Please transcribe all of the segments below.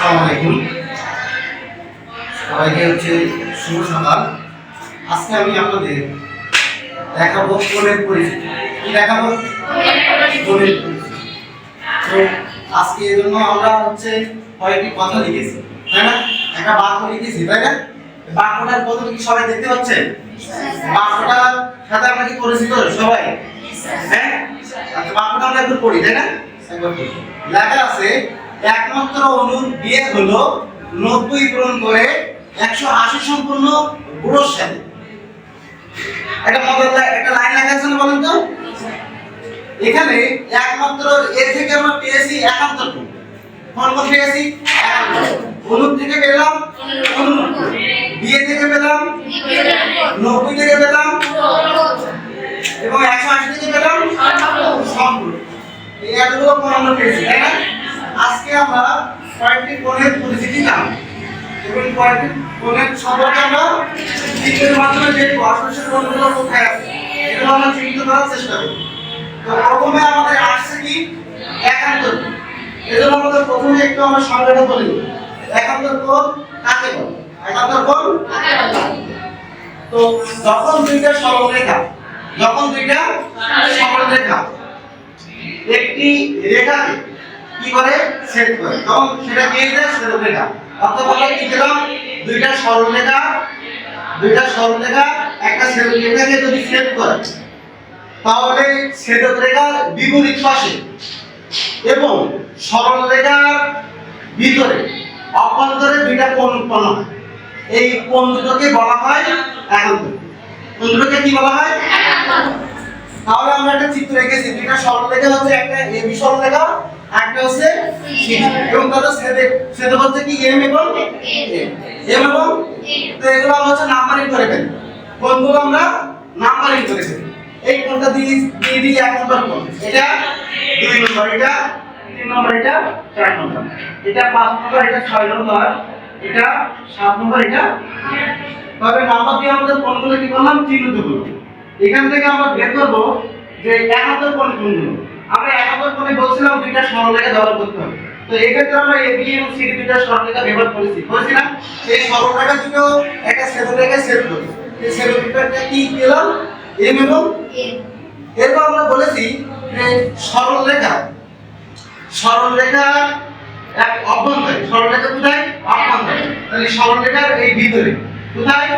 আসসালামু সবাইকে হচ্ছে শুভ সকাল। আজকে আমি আপনাদের দেখাবো কোণের পরিচিতি। কি দেখাবো? পরিচিতি। তো আজকে এই জন্য আমরা হচ্ছে কয়েকটি কথা লিখেছি, তাই না? একটা বাক্য লিখেছি, তাই না? বাক্যটার প্রথম কি সবাই দেখতে পাচ্ছেন? বাক্যটার সাথে আমরা কি পরিচিত সবাই? হ্যাঁ? বাক্যটা আমরা একবার পড়ি, তাই না। লেখা আছে একমাত্র অনুর বিয়ে হলো নব্বই পূরণ করে একশো আশি সম্পূর্ণ বুড়োর সাথে একটা মজার একটা লাইন লেখা আছে বলেন তো? এখানে একমাত্র এ থেকে আমরা পেয়েছি একান্তর কোণ। কোন পেয়েছি অনুর থেকে পেলাম বিয়ে থেকে পেলাম নব্বই থেকে পেলাম এবং একশো আশি থেকে পেলাম সম্পূর্ণ এই এতগুলো আমরা পেয়েছি, তাই না? আজকে আমরা কয়েকটি কোণের পরিচিতি জানব। এবং কয়েকটি কোণের সম্পর্কে আমরা চিত্রের মাধ্যমে আসলে সে কোণগুলো কোথায় আছে? এগুলো আমরা চিহ্নিত করার চেষ্টা করব। তো প্রথমে আমাদের আসছে কি? একান্তর কোণ। এজন্য আমাদের প্রথমে একটু আমরা সংজ্ঞাটা বলে দেব। একান্তর কোণ কাকে বলে? একান্তর কোণ তো যখন দুইটা সরলরেখা যখন দুইটা সরলরেখা একটি রেখাকে কি করে? ছেদ করে। তখন সেটা দিয়ে দেয়? ছেদরেখা অর্থাৎ আমরা কি পেলাম? দুইটা সরলরেখা দুইটা সরলরেখা একটা ছেদরেখাকে যদি ছেদ করে তাহলে ছেদক রেখার বিপরীত পাশে এবং সরলরেখার ভিতরে অভ্যন্তরে দুইটা কোণ উৎপন্ন হয়। এই কোণ দুটোকে বলা হয় একান্ত। কোণ দুটোকে কি বলা হয়? তাহলে আমরা একটা চিত্র রেখেছি দুইটা সরলরেখা হচ্ছে একটা এবি সরলরেখা একটা হচ্ছে এবং তাদের ছেদে ছেদ হচ্ছে কি এম এবং এম? এবং তো এগুলো আমরা হচ্ছে নাম্বারিং করে ফেলি। কোনগুলো আমরা নাম্বারিং করে ফেলি? এই কোনটা দিয়ে দিয়ে এক নম্বর কোন? এটা দুই নম্বর এটা তিন নম্বর এটা চার নম্বর এটা পাঁচ নম্বর এটা ছয় নম্বর এটা সাত নম্বর এটা তবে নাম্বার দিয়ে আমাদের কোনগুলো কি করলাম? চিহ্নিত করলাম। এখান থেকে আমরা বের করব যে একাত্তর কোন কোনগুলো? আমরা একাত্তর কোণে বলছিলাম দুইটা সরলরেখা ব্যবহার করতে হবে। তো এই ক্ষেত্রে আমরা এবি এবং সিডি দুইটা সরলরেখা ব্যবহার করেছি। না এই সরলরেখা দুটো একটা ছেদরেখা ছেদ করি। এই ছেদরেখাটা কি পেলাম? এম এবং এরপর আমরা বলেছি যে সরলরেখা সরলরেখা এক অভ্যন্তরে সরলরেখা কোথায়? অভ্যন্তরে তাহলে সরলরেখার এই ভিতরে। কোথায়?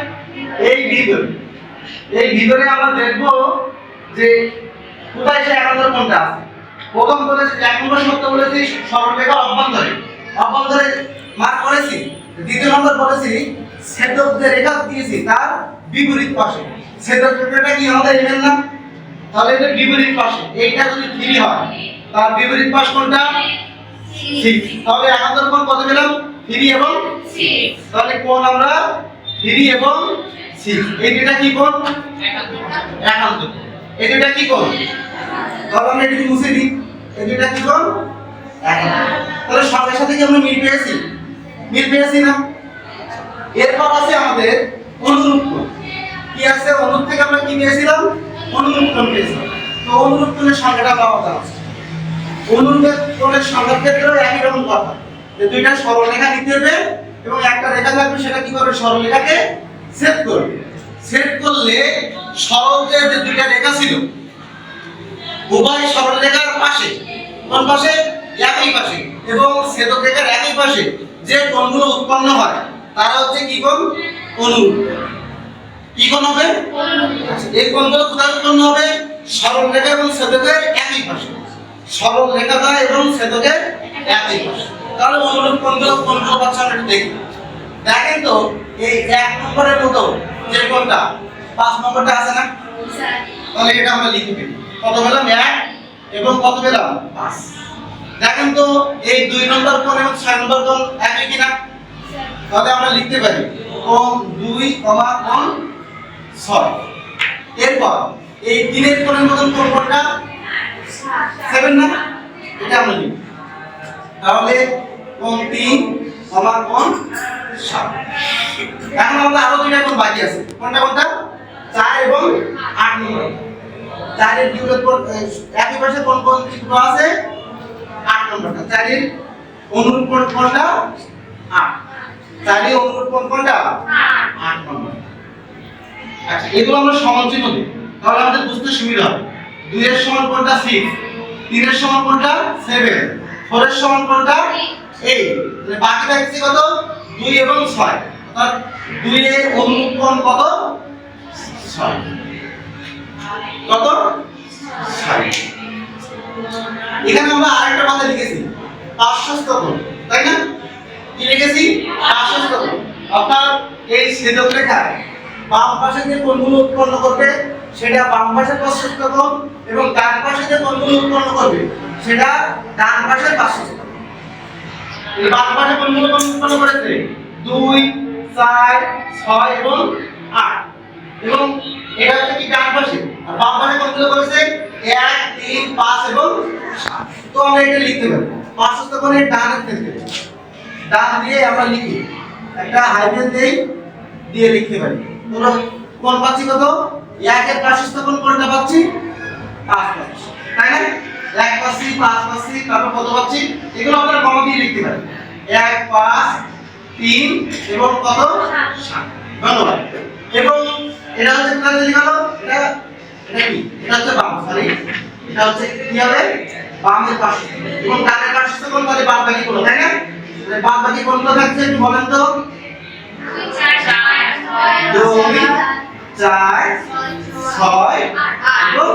এই ভিতরে। এই ভিতরে আমরা দেখব যে কোথায় সে একান্তর কোনটা আছে? প্রথম বলেছি এক নম্বর সত্য বলেছি সরলরেখার অভ্যন্তরে। অভ্যন্তরে মার্ক করেছি দ্বিতীয় নম্বর বলেছি ছেদক যে রেখা দিয়েছি তার বিপরীত পাশে। ছেদক রেখাটা কি আমাদের এমএল না? তাহলে এটা বিপরীত পাশে। এইটা যদি থ্রি হয় তার বিপরীত পাশ কোনটা? সিক্স তাহলে একান্তর কোণ কত পেলাম? থ্রি এবং তাহলে কোণ আমরা? থ্রি এবং সিক্স এই দুটা কি কোণ? একান্তর এই দুটা কি কোণ? তাহলে আমরা এটি মুছে দিই? এই দুটা কি কোণ তাহলে সঙ্গে সাথে কি আমরা মিল পেয়েছি? মিল পেয়েছি না? এরপর আছে আমাদের অনুরূপ কি আছে? অনুরূপ থেকে আমরা কি পেয়েছিলাম? অনুরূপ পেয়েছিলাম। তো অনুরূপ কোণের সংখ্যাটা পাওয়া যাচ্ছে। অনুরূপের কোণের সংখ্যার ক্ষেত্রেও একই রকম কথা। যে দুইটা সরলরেখা দিতে হবে এবং একটা রেখা থাকবে, সেটা কি করবে? সরলরেখাকে ছেদ করবে। ছেদ করলে সরল যে দুইটা রেখা ছিল উভয় সরলরেখার পাশে কোন পাশে? একই পাশে। এবং ছেদক রেখার একই পাশে যে কোণগুলো উৎপন্ন হয় তারা হচ্ছে কি কোণ? অনুরূপ। কি কোণ হবে? আচ্ছা, এই কোণগুলো কোথায় উৎপন্ন হবে? সরল রেখা এবং ছেদকের একই পাশে। সরল রেখাটা এবং ছেদকের একই পাশে। তাহলে অনুরূপ কোণগুলো কোনগুলো পাচ্ছে আমরা একটু দেখি। দেখেন তো এই এক নম্বরের মতো যে কোণটা পাঁচ নম্বরটা আছে না? তাহলে এটা আমরা লিখে দিই কত পেলাম? এক। এবং কত পেলাম? পাঁচ। দেখেন তো, এই দুই নম্বর কোণ এবং ছয় নম্বর কোণ একই কিনা? তাহলে আমরা লিখতে পারি কোণ দুই কমা কোণ ছয়। এরপর এই তিনের কোণের মতন কোণ কোনটা সেভেন না? এটা আমরা লিখি। তাহলে কোণ তিন কমা কোণ সাত। এখন আমাদের আরও দুইটা কোণ বাকি আছে। কোনটা কোনটা? চার এবং আট নম্বর চারের বিপরীত একই পাশে কোন কোন দুটো আছে? আট নম্বরটা। চারের অনুরূপ কোনটা চারি অনুরূপ কোণ কোনটা আট নম্বর। আচ্ছা এগুলো আমরা সমান তাহলে আমাদের বুঝতে সুবিধা হবে। দুই এর সমান কোনটা সিক্স তিনের সমান কোনটা সেভেন ফোর এর সমান কোনটা এইট বাকি থাকছে কত? দুই এবং ছয়। অর্থাৎ দুই এর অনুরূপ কোণ কত? ছয়। কত? ছয়। এখানে আমরা আরেকটা কথা লিখেছি। পার্শ্বস্থ কোণ তাই না? কি লিখেছি? পার্শ্বস্থ কোণ অর্থাৎ এই ছেদক রেখায় বাম পাশে যে কোণগুলো উৎপন্ন করবে, সেটা বাম পাশের পার্শ্বস্থ এবং ডান পাশে যে কোণগুলো উৎপন্ন করবে, সেটা ডান পাশের এই বাম পাশে কোণগুলো উৎপন্ন করেছে? দুই, চার, ছয় এবং আট। এবং এটা হচ্ছে কি ডান পাশে? আর বাম পাশে কোণগুলো করেছে? এক তিন পাঁচ এবং সাত। তো আমরা এটা লিখতে পারি। পার্শ্বস্থ কোণের ডানের ক্ষেত্রে ডান দিয়ে আমরা লিখি। একটা হাইফেন দেই দিয়ে লিখতে পারি। তোমরা কোন পাচ্ছি কত? একের পার্শ্বস্থ কোণ কোনটা পাচ্ছি? পাঁচ পাচ্ছি। তাই না? এক পাচ্ছি পাঁচ পাচ্ছি তারপর কত পাচ্ছি? এগুলো আমরা কমা দিয়ে লিখতে পারি। এক পাঁচ তিন এবং কত? সাত। ধন্যবাদ। এবং এটা হচ্ছে প্লাস লিখে গেল? এটা এটা কি? এটা হচ্ছে বাম সরি এটা হচ্ছে কি হবে? বামের পাশে। এবং ডানের পাশে কোন তাহলে বাম বাকি কোন তাই না? তাহলে বাম বাকি কোনটা থাকছে একটু বলেন তো? দুই চার ছয় এবং